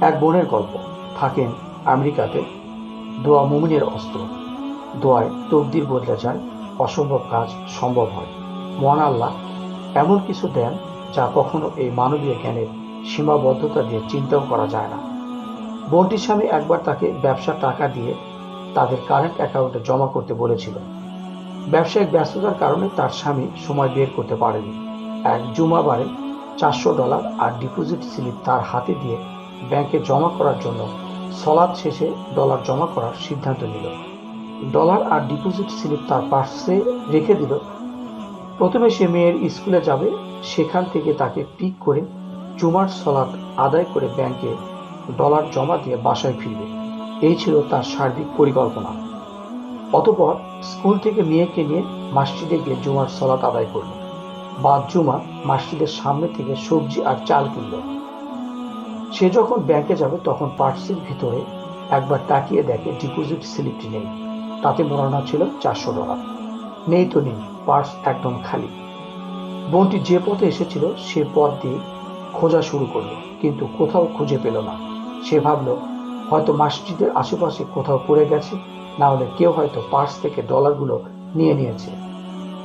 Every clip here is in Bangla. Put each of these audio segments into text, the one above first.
এক বোনের গল্প। থাকেন আমেরিকাতে। দোয়া মুমিনের অস্ত্র। দোয়ায় তকদির বদলে যায়। অসম্ভব কাজ সম্ভব হয়। মহান আল্লাহ এমন কিছু দেন যা কখনো এই মানবীয় জ্ঞানের সীমাবদ্ধতা দিয়ে চিন্তাও করা যায় না। বোনটির স্বামী একবার তাকে ব্যবসার টাকা দিয়ে তাদের কারেন্ট অ্যাকাউন্টে জমা করতে বলেছিল। ব্যবসায়িক ব্যস্ততার কারণে তার স্বামী সময় বের করতে পারেনি। এক জুমাবারে চারশো ডলার আর ডিপোজিট স্লিপ তার হাতে দিয়ে ব্যাংকে জমা করার জন্য সলাদ শেষে ডলার জমা করার সিদ্ধান্ত নিল। ডলার আর ডিপোজিট স্লিপ তার পার্সে রেখে দিল। প্রথমে সে মেয়ের স্কুলে যাবে, সেখান থেকে তাকে পিক করে জুমার সলাদ আদায় করে ব্যাংকে ডলার জমা দিয়ে বাসায় ফিরবে। এই ছিল তার সার্বিক পরিকল্পনা। অতপর স্কুল থেকে মেয়েকে নিয়ে মসজিদে গিয়ে জুমার সলাত আদায় করল। বাদ জুমা মসজিদের সামনে থেকে সবজি আর চাল কিনল। সে যখন ব্যাংকে যাবে, তখন পার্সের ভিতরে একবার তাকিয়ে দেখে ডিপোজিট স্লিপটি নেই। তাতে মোড়ানো ছিল চারশো ডলার। নেই তো নেই, পার্স একদম খালি। বোনটি যে পথে এসেছিল, সে পথ দিয়ে খোঁজা শুরু করল, কিন্তু কোথাও খুঁজে পেল না। সে ভাবলো, হয়তো মসজিদের আশেপাশে কোথাও পড়ে গেছে, না হলে কেউ হয়তো পার্স থেকে ডলারগুলো নিয়ে নিয়েছে।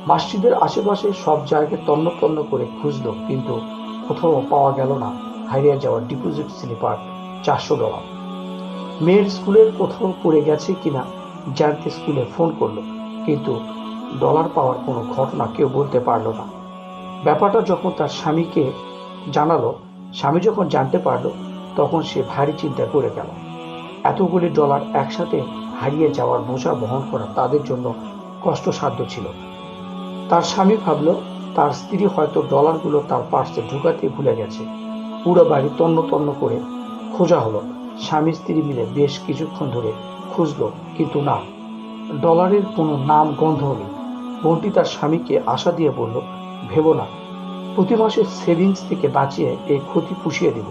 মসজিদের আশেপাশে সব জায়গায় তন্ন তন্ন করে খুঁজলো, কিন্তু কোথাও পাওয়া গেল না। হারিয়ে যাওয়া ডিপোজিট স্লিপার চারশো ডলার মেয়ের স্কুলের কোথাও পড়ে গেছে কিনা জানতে স্কুলে ফোন করল, কিন্তু ডলার পাওয়ার কোনো ঘটনা কেউ বলতে পারল না। ব্যাপারটা যখন তার স্বামীকে জানালো, স্বামী যখন জানতে পারল, তখন সে ভারী চিন্তা করে গেল। এতগুলি ডলার একসাথে হারিয়ে যাওয়ার বোঝা বহন করা তাদের জন্য কষ্টসাধ্য ছিল। তার স্বামী ভাবল, তার স্ত্রী হয়তো ডলারগুলো তার পার্সে ঢুকাতে ভুলে গেছে। পুরো বাড়ি তন্ন তন্ন করে খোঁজা হলো। স্বামী স্ত্রী মিলে বেশ কিছুক্ষণ ধরে খুঁজলো, কিন্তু না। ডলারের কোনো নাম গন্ধ নেই বোনটি তার স্বামীকে আশা দিয়ে বলল, ভেবো না। প্রতি মাসে সেভিংস থেকে বাঁচিয়ে এই ক্ষতি পুষিয়ে দেব।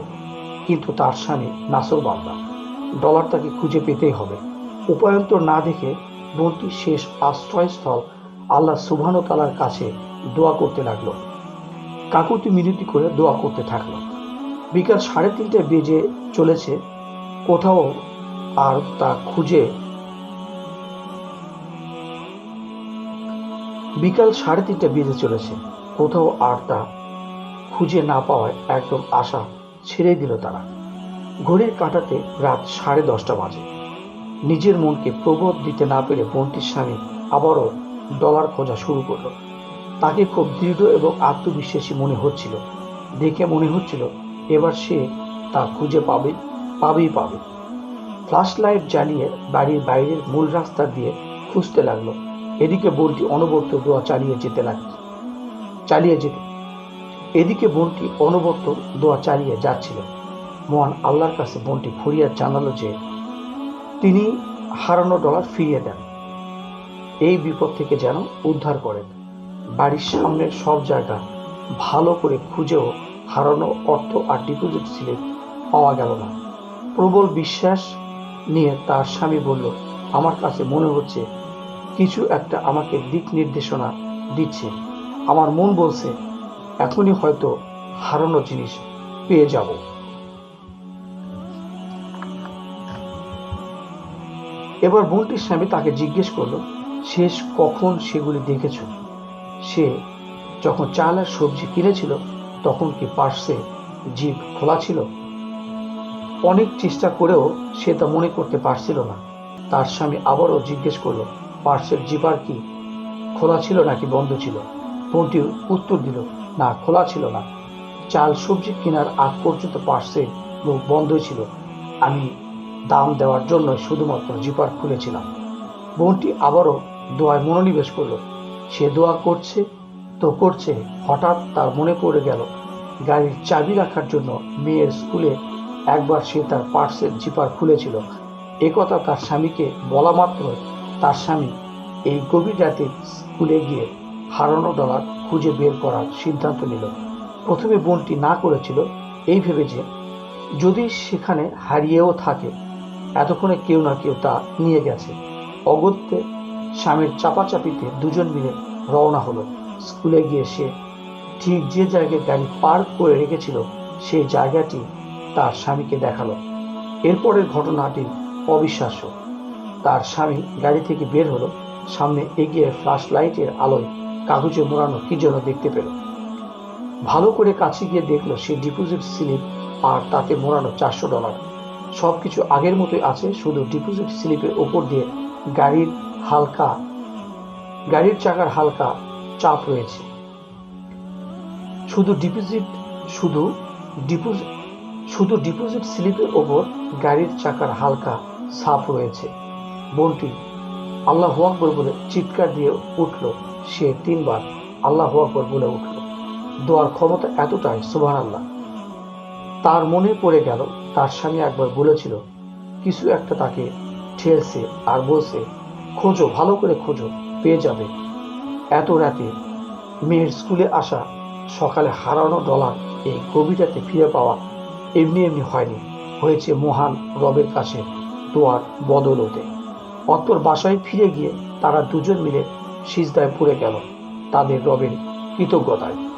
কিন্তু তার স্বামী নাসর বান্দা। ডলার তাকে খুঁজে পেতেই হবে। উপায়ন্তর না দেখে বোনটি শেষ আশ্রয়স্থল আল্লাহ সুবহান তালার কাছে দোয়া করতে লাগল। কাকুতি মিনতি করে দোয়া করতে থাকল। বিকাল সাড়ে তিনটে বেজে চলেছে। কোথাও আর তা খুঁজে বিকাল সাড়ে তিনটে বেজে চলেছে। কোথাও আর তা খুঁজে না পাওয়ায় একদম আশা ছেড়ে দিল তারা। ঘড়ির কাঁটাতে রাত সাড়ে দশটা বাজে। নিজের মনকে প্রবোধ দিতে না পেরে বোনটির স্বামী আবারও ডলার খোঁজা শুরু করল। তাকে খুব দৃঢ় এবং আত্মবিশ্বাসী মনে হচ্ছিল। দেখে মনে হচ্ছিল এবার সে তা খুঁজে পাবে, পাবেই পাবে। ফ্ল্যাশ লাইট জ্বালিয়ে বাড়ির বাইরের মূল রাস্তা দিয়ে খুঁজতে লাগল। এদিকে বোনটি অনবর্ত দোয়া চালিয়ে যেতে লাগল, চালিয়ে যেতে। এদিকে বোনটি অনবর্ত দোয়া চালিয়ে যাচ্ছিল। মহান আল্লাহর কাছে বোনটি ফরিয়াদ জানালো যে, তিনি হারানো ডলার ফিরিয়ে দেন। এই বিপদ থেকে যেন উদ্ধার করেন। বাড়ির সামনের সব জায়গা ভালো করে খুঁজেও হারানো অর্থ আর ডিপোজিট স্লিপ পাওয়া গেল না। প্রবল বিশ্বাস নিয়ে তার স্বামী বলল, আমার কাছে মনে হচ্ছে কিছু একটা আমাকে দিক নির্দেশনা দিচ্ছে। আমার মন বলছে, এখনই হয়তো হারানো জিনিস পেয়ে যাব। এবার বোনটির স্বামী তাকে জিজ্ঞেস করল, শেষ কখন সেগুলি দেখেছ? সে যখন চাল আর সবজি কিনেছিল তখন কি পার্সে জিপ খোলা ছিল? অনেক চেষ্টা করেও সে তা মনে করতে পারছিল না। তার স্বামী আবারও জিজ্ঞেস করল পার্সের জিপার কি খোলা ছিল নাকি বন্ধ ছিল? বোনটি উত্তর দিল, না, খোলা ছিল না। চাল সবজি কেনার আগ পর্যন্ত পার্সে মুখ বন্ধই ছিল। আমি দাম দেওয়ার জন্য শুধুমাত্র জিপার খুলেছিলাম। বোনটি আবারও দোয়ায় মনোনিবেশ করল, সে দোয়া করছে তো করছে, হঠাৎ তার মনে পড়ে গেল, গাড়ির চাবি রাখার জন্য মেয়ের স্কুলে একবার সে তার পার্সের জিপার খুলেছিল। একথা তার স্বামীকে বলা মাত্র তার স্বামী এই গভীর রাতে স্কুলে গিয়ে হারানো ডলার খুঁজে বের করার সিদ্ধান্ত নিল। প্রথমে বোনটি না করেছিল এই ভেবে যে যদি সেখানে হারিয়েও থাকে, এতক্ষণে কেউ না কেউ তা নিয়ে গেছে। অগত্যে স্বামীর চাপাচাপিতে দুজন মিলে রওনা হলো। স্কুলে গিয়ে সে ঠিক যে জায়গায় গাড়ি পার্ক করে রেখেছিল, সেই জায়গাটি তার স্বামীকে দেখাল। এরপরের ঘটনাটি অবিশ্বাস্য। তার স্বামী গাড়ি থেকে বের হলো, সামনে এগিয়ে ফ্ল্যাশ লাইটের আলোয় কাগজে মোড়ানো কি যেন দেখতে পেল। ভালো করে কাছে গিয়ে দেখল সে ডিপোজিট স্লিপ আর তাতে মোড়ানো চারশো ডলার। সবকিছু আগের মতোই আছে, শুধু ডিপোজিট স্লিপের ওপর দিয়ে গাড়ির হালকা, গাড়ির চাকার হালকা চাপ রয়েছে। শুধু ডিপোজিট শুধু ডিপোজিট শুধু ডিপোজিট স্লিপের ওপর গাড়ির চাকার হালকা ছাপ রয়েছে। বোনটি আল্লাহ আকবর বলে চিৎকার দিয়ে উঠল। সে তিনবার আল্লাহ আকবর বলে উঠল। দোয়ার ক্ষমতা এতটাই সুবহান আল্লাহ তার মনে পড়ে গেল, তার স্বামী একবার বলেছিল, কিছু একটা তাকে ঠেলছে আর বলছে, খোঁজো, ভালো করে খোঁজো, পেয়ে যাবে এত রাতে মেয়ের স্কুলে আসা, সকালে হারানো ডলার এই কবিতাতে ফিরে পাওয়া এমনি এমনি হয়নি, হয়েছে মহান রবের কাছে দোয়ার বদলতে। অত্তর বাসায় ফিরে গিয়ে তারা দুজন মিলে সিজদায় পড়ে গেল তাদের রবের কৃতজ্ঞতায়।